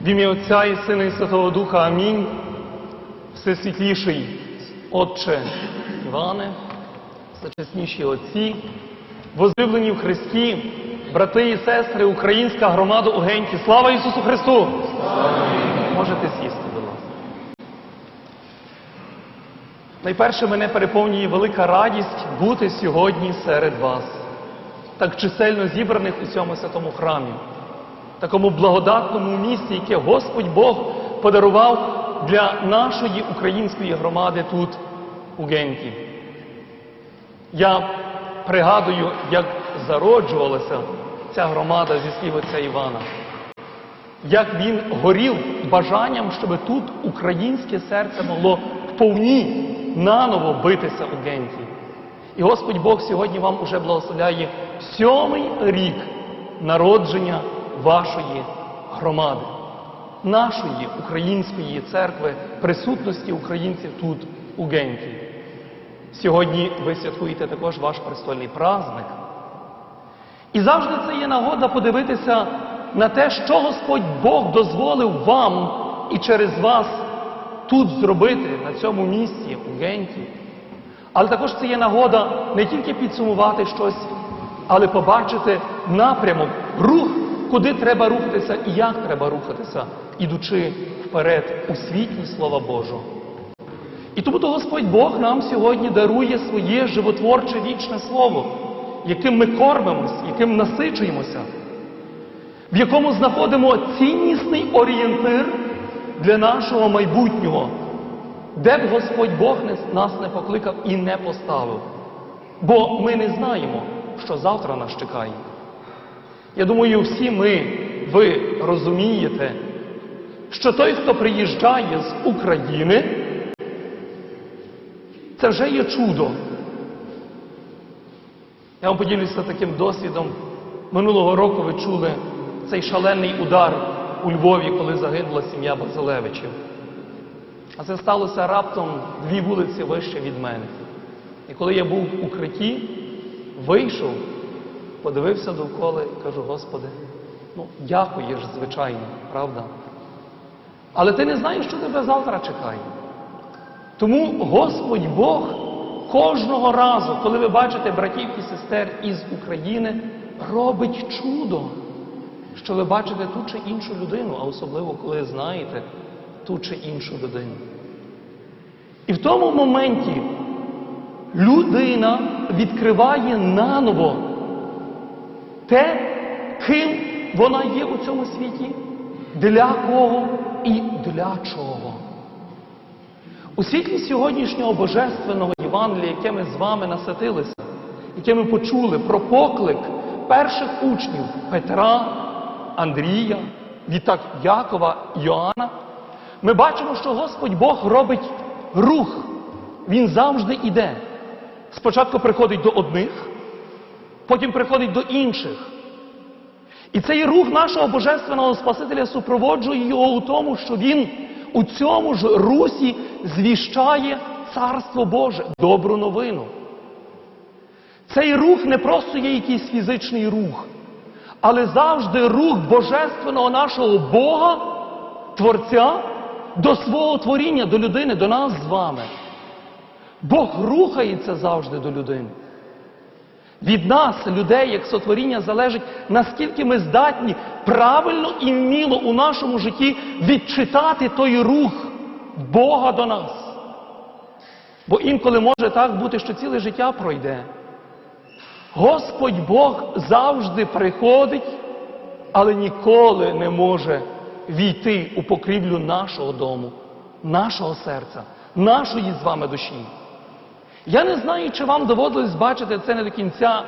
В ім'я Отця і Сина і Святого Духа Амінь. Всесвітліший Отче Іване, всечесніші Отці, возлюблені в Христі, брати і сестри, українська громада у Генті. Слава Ісусу Христу! Можете сісти, будь ласка. Найперше мене переповнює велика радість бути сьогодні серед вас, так чисельно зібраних у цьому святому храмі такому благодатному місці, яке Господь Бог подарував для нашої української громади тут, у Генті. Я пригадую, як зароджувалася ця громада зі слів отця Івана, як він горів бажанням, щоб тут українське серце могло вповні наново битися у Генті. І Господь Бог сьогодні вам уже благословляє сьомий рік народження вашої громади, нашої української церкви, присутності українців тут, у Генті. Сьогодні ви святкуєте також ваш престольний праздник. І завжди це є нагода подивитися на те, що Господь Бог дозволив вам і через вас тут зробити, на цьому місці, у Генті. Але також це є нагода не тільки підсумувати щось, але побачити напрямок, рух куди треба рухатися і як треба рухатися, ідучи вперед у світлі Слова Божого. І тому то Господь Бог нам сьогодні дарує своє животворче вічне слово, яким ми кормимось, яким насичуємося, в якому знаходимо ціннісний орієнтир для нашого майбутнього, де б Господь Бог нас не покликав і не поставив. Бо ми не знаємо, що завтра нас чекає. Я думаю, всі ми, ви розумієте, що той, хто приїжджає з України, це вже є чудо. Я вам поділюся таким досвідом. Минулого року ви чули цей шалений удар у Львові, коли загинула сім'я Базилевичів. А це сталося раптом дві вулиці вище від мене. І коли я був в укритті, вийшов подивився довкола і кажу, Господи, ну дякуєш, звичайно, правда? Але ти не знаєш, що тебе завтра чекає. Тому Господь Бог кожного разу, коли ви бачите братів і сестер із України, робить чудо, що ви бачите ту чи іншу людину, а особливо, коли знаєте ту чи іншу людину. І в тому моменті людина відкриває наново те, ким вона є у цьому світі, для кого і для чого. У світлі сьогоднішнього Божественного Євангелія, яке ми з вами наситилися, яке ми почули про поклик перших учнів Петра, Андрія, відтак Якова Йоанна, ми бачимо, що Господь Бог робить рух. Він завжди йде. Спочатку приходить до одних, потім приходить до інших. І цей рух нашого Божественного Спасителя супроводжує його у тому, що він у цьому ж русі звіщає Царство Боже, добру новину. Цей рух не просто є якийсь фізичний рух, але завжди рух Божественного нашого Бога, Творця, до свого творіння, до людини, до нас з вами. Бог рухається завжди до людини. Від нас, людей, як сотворіння, залежить, наскільки ми здатні правильно і вміло у нашому житті відчитати той рух Бога до нас. Бо інколи може так бути, що ціле життя пройде. Господь Бог завжди приходить, але ніколи не може війти у покрівлю нашого дому, нашого серця, нашої з вами душі. Я не знаю, чи вам доводилось бачити це не до кінця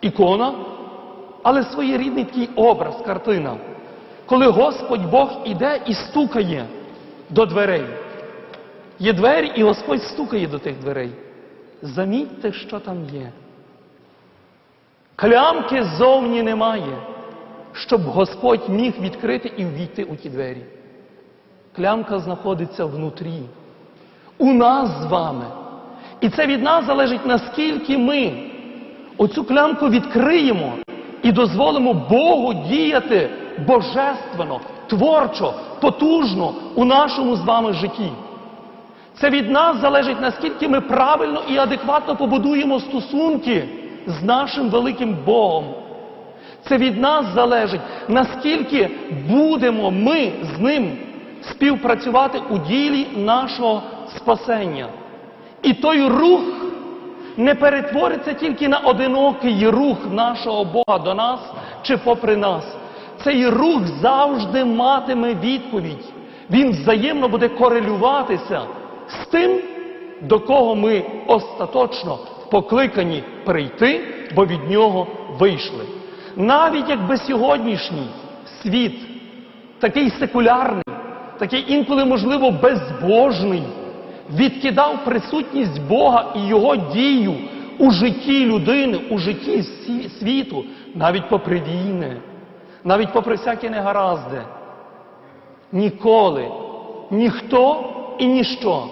ікона, але своєрідний такий образ, картина, коли Господь Бог іде і стукає до дверей. Є двері, і Господь стукає до тих дверей. Замітьте, що там є. Клямки ззовні немає, щоб Господь міг відкрити і ввійти у ті двері. Клямка знаходиться внутрі. У нас з вами. І це від нас залежить, наскільки ми оцю клямку відкриємо і дозволимо Богу діяти божественно, творчо, потужно у нашому з вами житті. Це від нас залежить, наскільки ми правильно і адекватно побудуємо стосунки з нашим великим Богом. Це від нас залежить, наскільки будемо ми з ним співпрацювати у ділі нашого спасення. І той рух не перетвориться тільки на одинокий рух нашого Бога до нас чи попри нас. Цей рух завжди матиме відповідь. Він взаємно буде корелюватися з тим, до кого ми остаточно покликані прийти, бо від нього вийшли. Навіть якби сьогоднішній світ, такий секулярний, такий інколи, можливо, безбожний, відкидав присутність Бога і Його дію у житті людини, у житті світу, навіть попри війни, навіть попри всякі негаразди. Ніколи ніхто і ніщо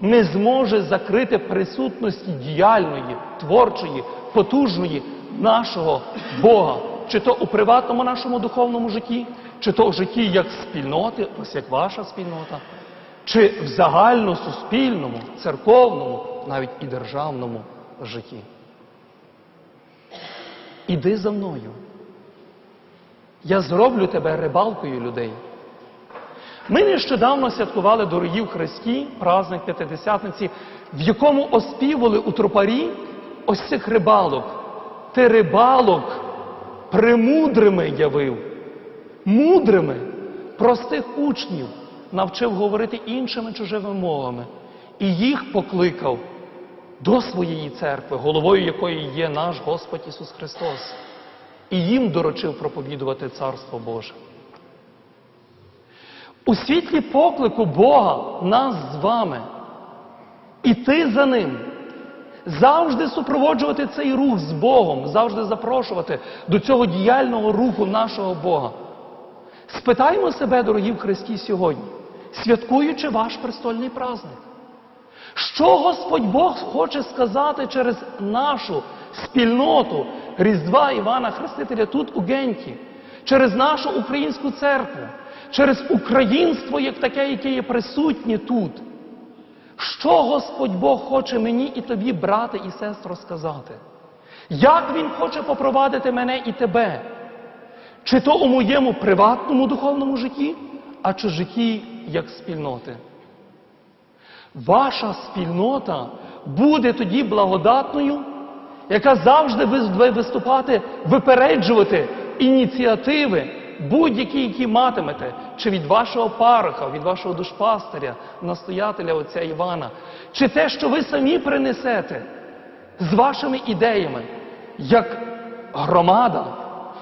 не зможе закрити присутності діяльної, творчої, потужної нашого Бога, чи то у приватному нашому духовному житті, чи то у житті як спільноти, ось як ваша спільнота, чи в загальносуспільному, церковному, навіть і державному житті. Іди за мною. Я зроблю тебе рибалкою людей. Ми нещодавно святкували дорогі в Христі праздник П'ятидесятниці, в якому оспівали у тропарі ось цих рибалок. Ти рибалок премудрими явив, мудрими, простих учнів навчив говорити іншими чужими мовами. І їх покликав до своєї церкви, головою якої є наш Господь Ісус Христос, і їм доручив проповідувати Царство Боже. У світлі поклику Бога нас з вами, іти за ним, завжди супроводжувати цей рух з Богом, завжди запрошувати до цього діяльного руху нашого Бога. Спитаймо себе, дорогі в Христі, сьогодні, святкуючи ваш престольний праздник. Що Господь Бог хоче сказати через нашу спільноту Різдва Івана Хрестителя тут у Генті, через нашу українську церкву, через українство як таке, яке є присутнє тут? Що Господь Бог хоче мені і тобі, брате і сестро, сказати? Як Він хоче попровадити мене і тебе? Чи то у моєму приватному духовному житті, а чи житті як спільноти? Ваша спільнота буде тоді благодатною, яка завжди буде виступати, випереджувати ініціативи, будь-які, які матимете, чи від вашого пароха, від вашого душпастиря, настоятеля отця Івана, чи те, що ви самі принесете з вашими ідеями, як громада,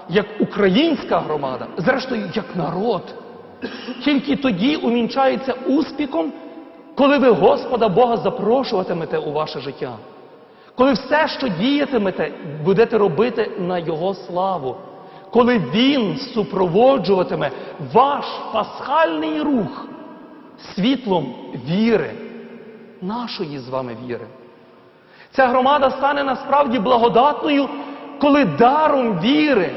як українська громада, зрештою, як народ. Тільки тоді умінчається успіхом, коли ви Господа Бога запрошуватимете у ваше життя. Коли все, що діятимете, будете робити на Його славу. Коли Він супроводжуватиме ваш пасхальний рух світлом віри, нашої з вами віри. Ця громада стане насправді благодатною, коли даром віри,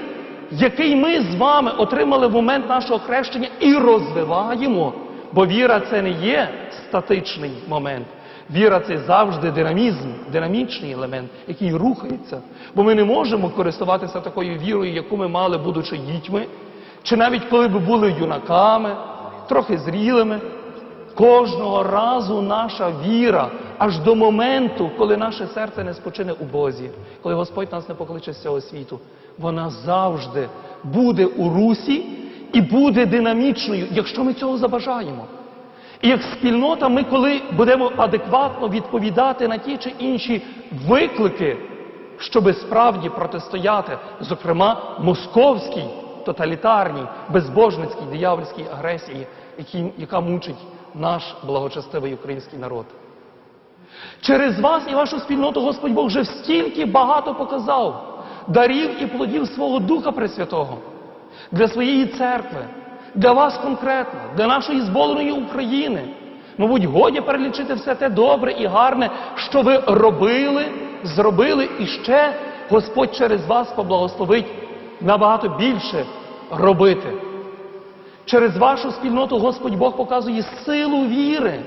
який ми з вами отримали в момент нашого хрещення і розвиваємо, бо віра це не є статичний момент. Віра це завжди динамізм, динамічний елемент, який рухається. Бо ми не можемо користуватися такою вірою, яку ми мали, будучи дітьми, чи навіть коли б були юнаками, трохи зрілими. Кожного разу наша віра аж до моменту, коли наше серце не спочине у Бозі, коли Господь нас не покличе з цього світу, вона завжди буде у русі і буде динамічною, якщо ми цього забажаємо. І як спільнота, ми, коли будемо адекватно відповідати на ті чи інші виклики, щоби справді протистояти, зокрема, московській, тоталітарній, безбожницькій, диявольській агресії, яка мучить наш благочестивий український народ. Через вас і вашу спільноту Господь Бог вже стільки багато показав дарів і плодів свого Духа Пресвятого для своєї церкви, для вас конкретно, для нашої зболеної України. Мабуть, годі перелічити все те добре і гарне, що ви робили, зробили, і ще Господь через вас поблагословить набагато більше робити. Через вашу спільноту Господь Бог показує силу віри.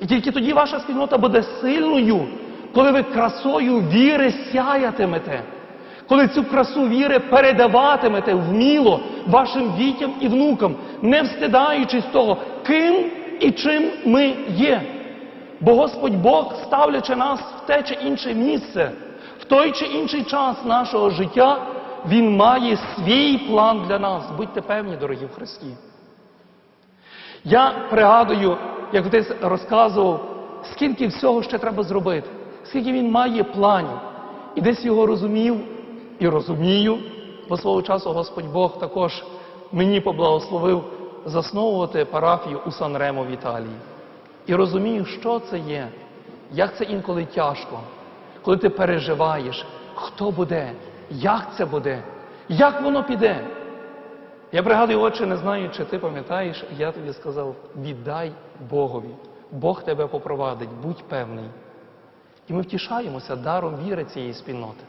І тільки тоді ваша спільнота буде сильною, коли ви красою віри сяятимете, коли цю красу віри передаватимете вміло вашим дітям і внукам, не встидаючись того, ким і чим ми є. Бо Господь Бог, ставлячи нас в те чи інше місце, в той чи інший час нашого життя, Він має свій план для нас. Будьте певні, дорогі в Христі. Я пригадую, як десь розказував, скільки всього ще треба зробити, скільки він має планів. І десь його розумів і розумію, бо свого часу Господь Бог також мені поблагословив засновувати парафію у Сан-Ремо в Італії. І розумію, що це є, як це інколи тяжко, коли ти переживаєш, хто буде, як це буде, як воно піде. Я пригадую, отче, не знаю, чи ти пам'ятаєш, я тобі сказав: віддай Богові. Бог тебе попровадить, будь певний. І ми втішаємося даром віри цієї спільноти.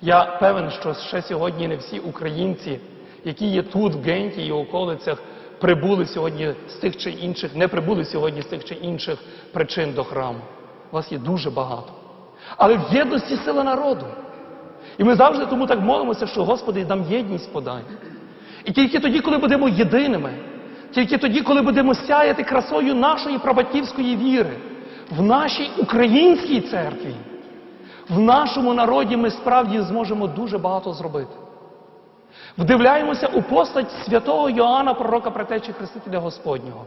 Я певен, що ще сьогодні не всі українці, які є тут, в Генті і околицях, прибули сьогодні з тих чи інших, не прибули сьогодні з тих чи інших причин до храму. Вас є дуже багато. Але в єдності сила народу. І ми завжди тому так молимося, що Господи, нам єдність подай. І тільки тоді, коли будемо єдиними, тільки тоді, коли будемо сяяти красою нашої прабатівської віри, в нашій українській церкві, в нашому народі ми справді зможемо дуже багато зробити. Вдивляємося у постать святого Йоанна, пророка Претечі Хрестителя Господнього.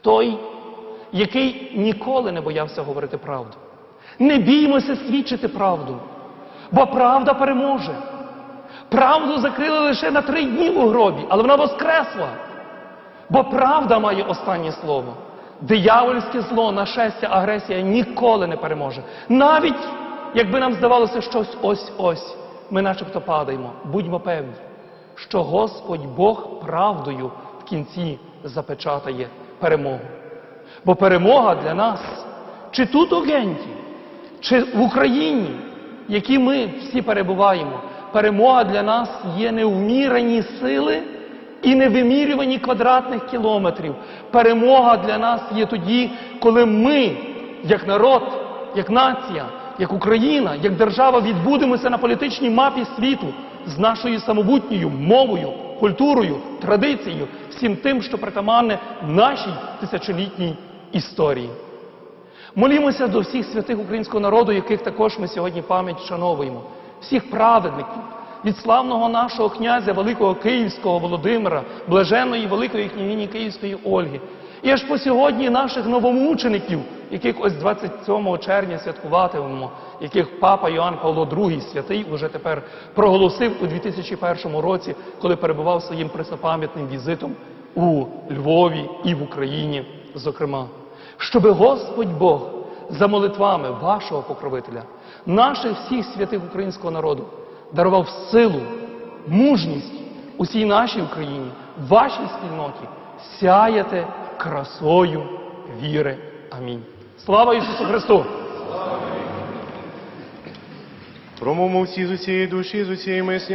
Той, який ніколи не боявся говорити правду. Не біймося свідчити правду, бо правда переможе. Правду закрили лише на три дні у гробі, але вона воскресла. Бо правда має останнє слово. Диявольське зло, нашестя, агресія ніколи не переможе. Навіть якби нам здавалося щось ось-ось, ми начебто падаємо. Будьмо певні, що Господь Бог правдою в кінці запечатає перемогу. Бо перемога для нас, чи тут у Генті, чи в Україні, в якій ми всі перебуваємо, перемога для нас є не в сили і не вимірюванні квадратних кілометрів. Перемога для нас є тоді, коли ми, як народ, як нація, як Україна, як держава відбудемося на політичній мапі світу з нашою самобутньою мовою, культурою, традицією, всім тим, що притаманне нашій тисячолітній історії. Молімося до всіх святих українського народу, яких також ми сьогодні пам'ять вшановуємо, всіх праведників, від славного нашого князя Великого Київського Володимира, блаженної Великої княгині Київської Ольги, і аж по сьогодні наших новомучеників, яких ось 27 червня святкуватимемо, яких папа Йоанн Павло II, святий, уже тепер проголосив у 2001 році, коли перебував своїм преснопам'ятним візитом у Львові і в Україні, зокрема. Щоби Господь Бог за молитвами вашого покровителя, наших всіх святих українського народу, дарував силу, мужність усій нашій Україні, вашій спільноті, сяєте красою віри. Амінь. Слава Ісусу Христу! Промовмо всі з усієї душі, з усієї мислі